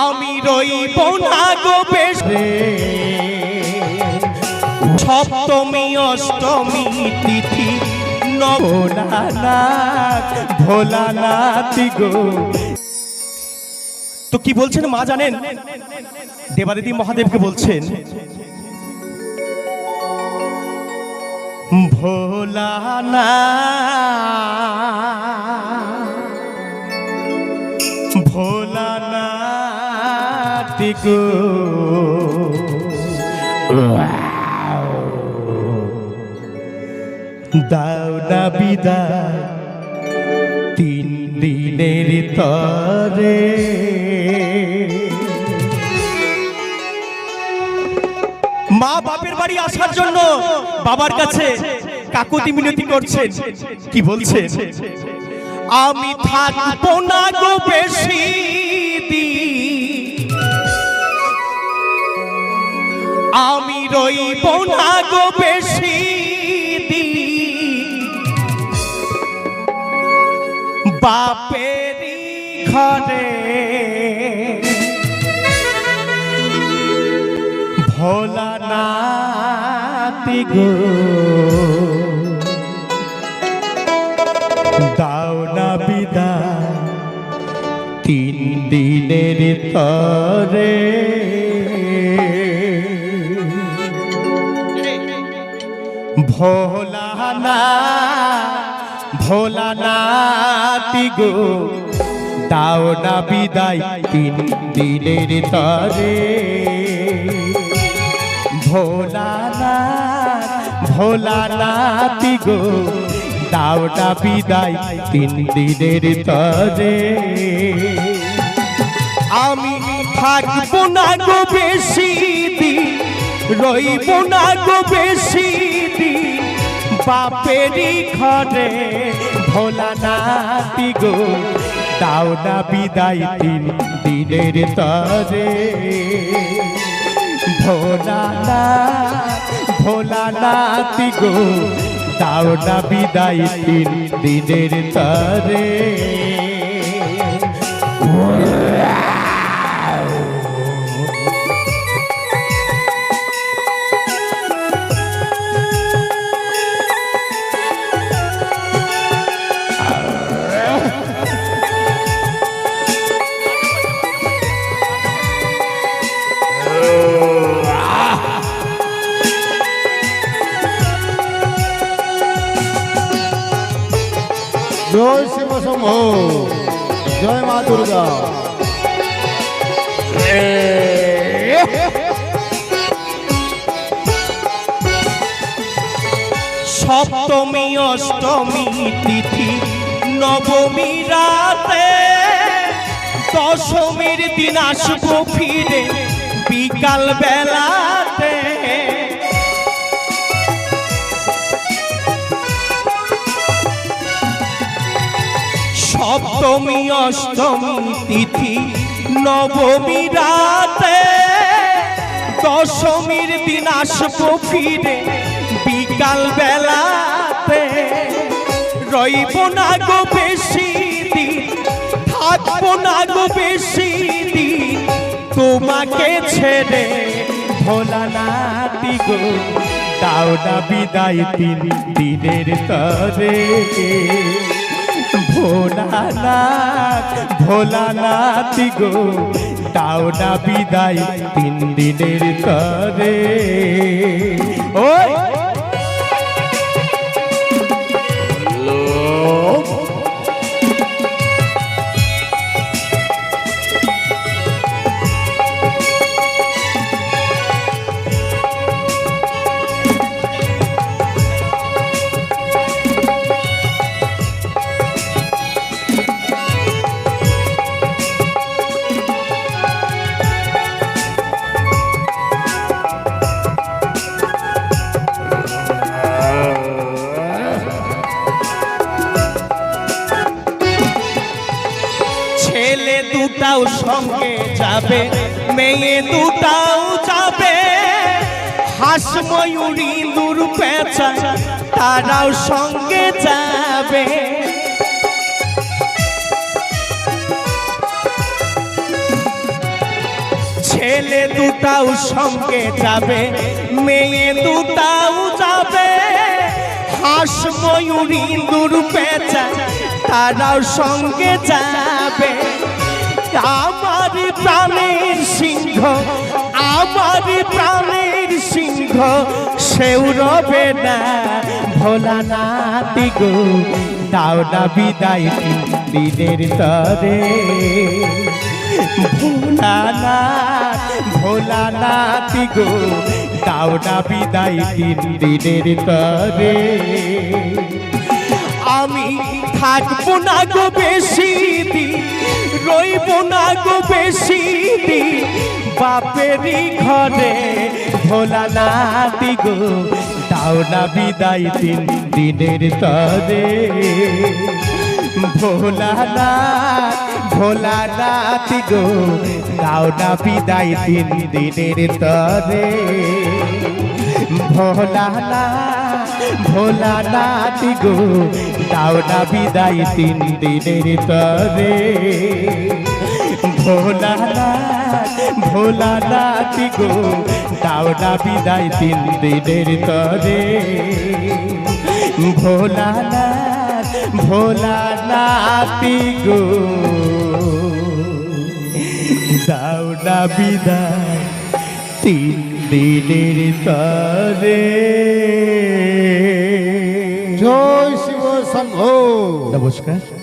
আমি রইব না গো বেশ। সপ্তমী, অষ্টমী তিথি তো কি বলছেন মা জানেন? দেবাদিদি মহাদেবকে বলছেন, ভোলানাথ গো। দাও না বিদায় তিন দিনের তরে। মা বাপের বাড়ি আসার জন্য বাবার কাছে কাকুতি মিনতি করছেন। কি বলছেন আমি থাকব না গো বেশি দিন। রইব না গো বেশি দিন। বাপেরই ঘরে ভোলানাথ গো দাও না বিদায় তিন দিনের তরে ভোলানা ভোলানাথ গো। দাও না বিদায় তিন দিনের তরে। ভোলানাথ ভোলানাথ গো। দাও না বিদায় তিন দিনের তরে। আমি থাকব না গো বেশি দিন। রইব না গো বেশি দিন। বাপেরই ঘরে ভোলানাথ গো। না বিদায় তিন দিনের তরে। ভোলানাথ ভোলানাথ গো। দাও না বিদায় তিন দিনের তরে। জয় শিব শম্ভ। জয় মা দুর্গা। সপ্তমী, অষ্টমী তিথি, নবমী রাতে দশমীর দিন আসব ফিরে বিকাল বেলাতে সপ্তমী অষ্টমী তিথি, নবমী রাতে দশমীর দিন আসব বিকাল বেলাতে রইব না গো বেশি দিন, থাকব না গো বেশি দিন। তোমাকে ছেড়ে ভোলানাথ গো, দাও না বিদায় তিন দিনের তরে। ভোলানাথ ভোলানাথ গো দাও না বিদায় তিন দিনের করে ওই! যাবে, মেয়ে দুটাও যাবে। হাঁস ময়ূরী দূর পেঁচা, তারাও সঙ্গে যাবে। ছেলে দুটাও সঙ্গে যাবে, মেয়ে দুটাও যাবে। হাঁস ময়ূরী ইঁদুর পেঁচা, তারাও সঙ্গে যাবে। আমার প্রাণের সিংহ, আমার প্রাণের সিংহ, সেও রবে না। ভোলা নাতি গো, দাও না বিদায় দিনের তরে। ভোলানাথ ভোলানাথ গো, দাও না বিদায় দিনের তরে। আমি থাকব না গো বেশি দিন, রইব না গো বেশি দিন। বাপেরই ঘরে ভোলানাথ গো, দাও না বিদায় তিন দিনের তরে। ভোলানাথ ভোলানাথ গো, দাও না বিদায় তিন দিনের তরে। ভোলানাথ ভোলানাথ গো দাও না বিদায় তিন দিনের তরে। ভোলানাথ ভোলানাথ গো দাও না বিদায় তিন দিনের তরে। ভোলানাথ ভোলানাথ গো দাও না বিদায় তিন দিনের তরে। জয় শিব শম্ভো নমস্কার